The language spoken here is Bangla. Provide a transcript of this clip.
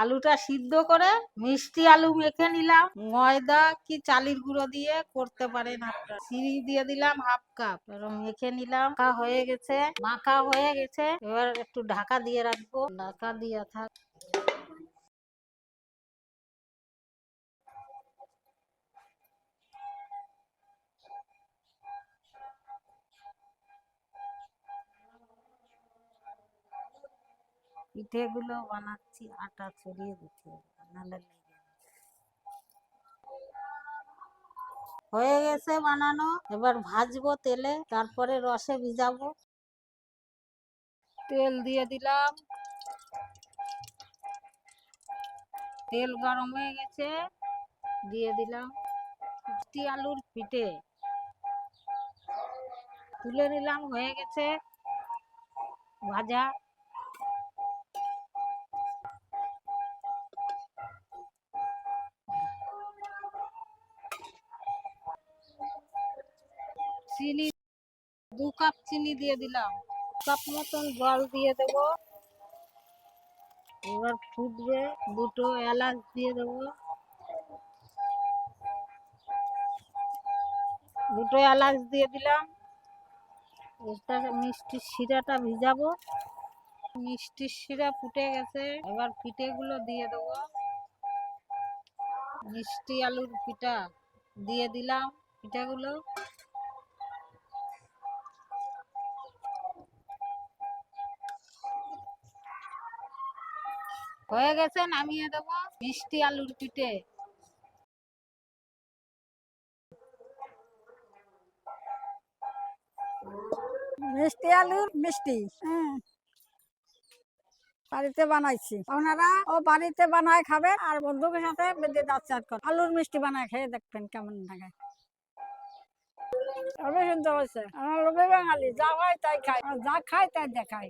আলুটা সিদ্ধ করে মিষ্টি আলু মেখে নিলাম। ময়দা কি চালের গুঁড়ো দিয়ে করতে পারেন আপনারা। চিনি দিয়ে দিলাম হাফ কাপ। এবার মেখে নিলাম। হয়ে গেছে। মাখা হয়ে গেছে। এবার একটু ঢাকা দিয়ে রাখব। ঢাকা দিয়ে থাক পিঠেগুলো বানাচ্ছি, আটা ছড়িয়ে দিতে লেগে হয়ে গেছে বানানো, এবার ভাজবো তেলে, তারপরে রসে ভিজাবো। তেল দিয়ে দিলাম। তেল গরম হয়ে গেছে, দিয়ে দিলাম মিষ্টি আলুর পিঠে। তুলে নিলাম, হয়ে গেছে ভাজা। চিনি দু কাপ চিনি দিয়ে দিলাম। কাপ মতন জল দিয়ে দেব। এবার ফুটবে দুটো এলাচ দিয়ে দেব। দুটো এলাচ দিয়ে দিলাম। এটা মিষ্টির শিরাটা ভিজাবো। মিষ্টির শিরা ফুটে গেছে। এবার পিঠেগুলো দিয়ে দেবো। মিষ্টি আলুর পিঠা দিয়ে দিলাম পিঠাগুলো। হয়ে গেছে, নামিয়ে দেব মিষ্টি আলুর পিঠে। মিষ্টি আলুর মিষ্টি হ্যাঁ। বাড়িতে বানাইছি। আপনারা ও বাড়িতে বানায় খাবেন আর বন্ধুদের সাথে বেঁধে দাঁত চাট করেন। আলুর মিষ্টি বানায় খেয়ে দেখবেন কেমন লাগে। তবে শুনতে হচ্ছে আমার লোভে বাঙালি, যা হয় তাই খাই যা খাই তাই দেখাই